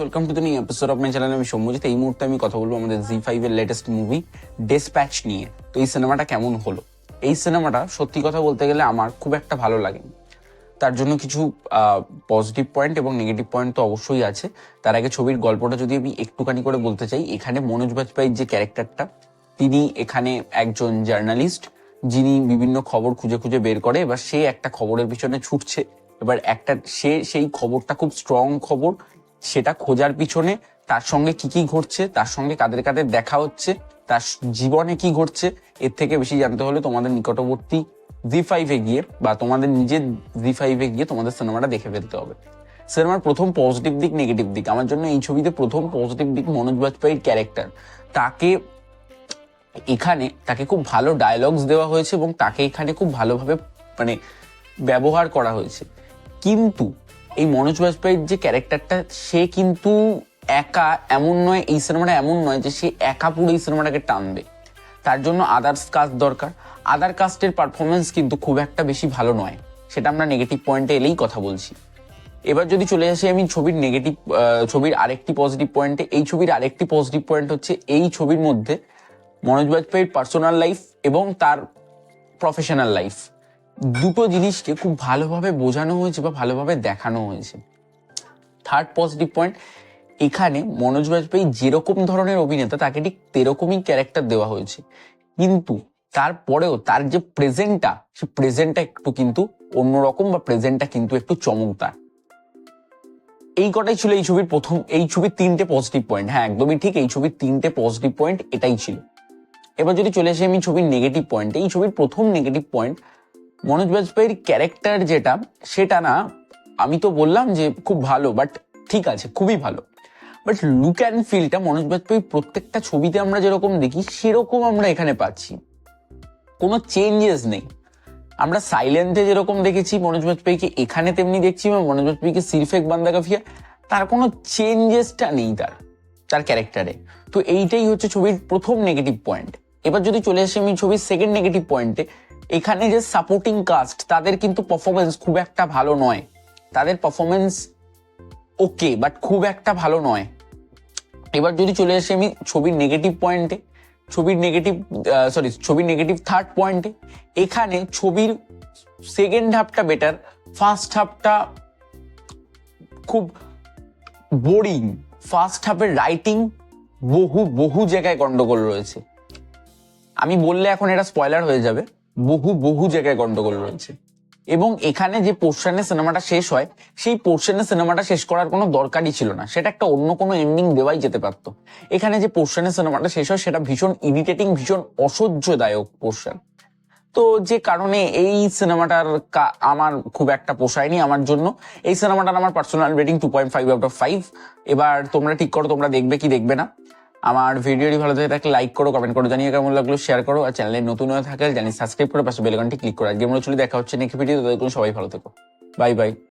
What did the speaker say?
Welcome to the new episode of my channel আমি সৌম্যজিৎ এই মুহূর্তে আমি কথা বলব আমাদের জি ফাইভ এর লেটেস্ট মুভি ডেসপ্যাচ নিয়ে। তো এই সিনেমাটা কেমন হলো? এই সিনেমাটা সত্যি কথা বলতে গেলে আমার খুব একটা ভালো লাগেনি। তার জন্য কিছু পজিটিভ পয়েন্ট এবং নেগেটিভ পয়েন্ট তো অবশ্যই আছে। তার আগে ছবির গল্পটা যদি আমি একটুখানি করে বলতে চাই, এখানে মনোজ বাজপেয়ীর যে ক্যারেক্টারটা, তিনি এখানে একজন জার্নালিস্ট যিনি বিভিন্ন খবর খুঁজে খুঁজে বের করে, এবার সে একটা খবরের পিছনে ছুটছে। এবার একটা, সে, সেই খবরটা খুব স্ট্রং খবর সেটা খোঁজার পিছনে তার সঙ্গে কি কি ঘটছে, তার সঙ্গে কাদের কাদের দেখা হচ্ছে, তার জীবনে কি ঘটছে, এর থেকে বেশি জানতে হলে তোমাদের নিকটবর্তী জি ফাইভে গিয়ে বা তোমাদের নিজের জি ফাইভে গিয়ে তোমাদের সিনেমাটা দেখে ফেলতে হবে। সিনেমার প্রথম পজিটিভ দিক নেগেটিভ দিক। আমার জন্য এই ছবিতে প্রথম পজিটিভ দিক মনোজ বাজপেয়ীর ক্যারেক্টার তাকে এখানে, তাকে খুব ভালো ডায়লগস দেওয়া হয়েছে এবং তাকে এখানে খুব ভালোভাবে মানে ব্যবহার করা হয়েছে। কিন্তু এই মনোজ বাজপেয়ীর যে ক্যারেক্টারটা, সে কিন্তু একা এমন নয়, এই সিনেমাটা এমন নয় যে সে একা পুরো এই সিনেমাটাকে টানবে। তার জন্য আদার্স কাস্ট দরকার। আদার কাস্টের পারফরমেন্স কিন্তু খুব একটা বেশি ভালো নয়। সেটা আমরা নেগেটিভ পয়েন্টে এলেই কথা বলছি। এবার যদি চলে আসি আমি ছবির নেগেটিভ ছবির আরেকটি পজিটিভ পয়েন্টে এই ছবির আরেকটি পজিটিভ পয়েন্ট হচ্ছে এই ছবির মধ্যে মনোজ বাজপেয়ীর পার্সোনাল লাইফ এবং তার প্রফেশনাল লাইফ দুটো জিনিসকে খুব ভালোভাবে বোঝানো হয়েছে বা ভালোভাবে দেখানো হয়েছে। থার্ড পজিটিভ পয়েন্ট এখানে মনোজ বাজপেয়ী যেরকম ধরনের অভিনেতা, তাকে ঠিক তেরকমই ক্যারেক্টার দেওয়া হয়েছে। কিন্তু তারপরেও তার যে প্রেজেন্টটা সে প্রেজেন্টটা একটু কিন্তু অন্যরকম বা প্রেজেন্টটা কিন্তু একটু চমকদার। এই কটাই ছিল এই ছবির প্রথম, এই ছবির তিনটে পজিটিভ পয়েন্ট হ্যাঁ একদমই ঠিক, এই ছবির তিনটে পজিটিভ পয়েন্ট এটাই ছিল। এবার যদি চলে আসি আমি ছবির নেগেটিভ পয়েন্ট এই ছবির প্রথম নেগেটিভ পয়েন্ট মনোজ বাজপেয়ীর ক্যারেক্টার যেটা, সেটা না, আমি তো বললাম যে খুব ভালো বাট ঠিক আছে, খুবই ভালো। বাট লুক অ্যান্ড ফিলটা মনোজ বাজপেয়ীর প্রত্যেকটা ছবিতে আমরা যেরকম দেখি, সেরকম আমরা এখানে পাচ্ছি। কোনো চেঞ্জেস নেই। আমরা সাইলেন্টে যেরকম দেখেছি, মনোজ বাজপেয়ীকে এখানে তেমনি দেখছি, বা মনোজ বাজপেয়ীকে সিরফেক বান্দা কাফিয়া, তার কোনো চেঞ্জেসটা নেই তার তার ক্যারেক্টারে তো এইটাই হচ্ছে ছবির প্রথম নেগেটিভ পয়েন্ট এবার যদি চলে আসি আমি ছবির সেকেন্ড নেগেটিভ পয়েন্টে এখানে যে সাপোর্টিং কাস্ট তাদের কিন্তু পারফরমেন্স খুব একটা ভালো নয়। তাদের পারফরমেন্স ওকে বাট খুব একটা ভালো নয়। এবার যদি চলে আসি আমি ছবির নেগেটিভ পয়েন্টে ছবির নেগেটিভ সরি ছবির নেগেটিভ থার্ড পয়েন্টে এখানে ছবির সেকেন্ড হাফটা বেটার ফার্স্ট হাফটা খুব বোরিং ফার্স্ট হাফের রাইটিং বহু বহু জায়গায় গন্ডগোল রয়েছে। আমি বললে এখন এটা স্পয়লার হয়ে যাবে। বহু বহু জায়গায় গন্ডগোল রয়েছে। এবং এখানে যে পোর্শনে সিনেমাটা শেষ হয়, সেই পোর্শনে সিনেমাটা শেষ করার কোনো দরকারই ছিল না। সেটা একটা অন্য কোনো এন্ডিং দেওয়াই যেতে পারতো। এখানে যে পোর্শনে সিনেমাটা শেষ হয়, সেটা ভীষণ ইরিটেটিং ভীষণ অসহ্যদায়ক পোর্শন তো যে কারণে এই সিনেমাটার আমার খুব একটা পোষায়নি আমার জন্য। এই সিনেমাটার আমার personal rating two point five out of five এবার তোমরা ঠিক করো, তোমরা দেখবে কি দেখবে না। আমার ভিডিওটি ভালো থেকে তাকে লাইক করো কমেন্ট করো জানিয়ে কেমন লাগল শেয়ার করো, আর চ্যানেলে নতুন হয়ে থাকলে জানি সাবস্ক্রাইব করে পাশে বেলকনটি ক্লিক করো আজকে মনে চলে দেখা হচ্ছে নেক্সট ভিডিও তাদের সবাই ভালো থেকো। Bye bye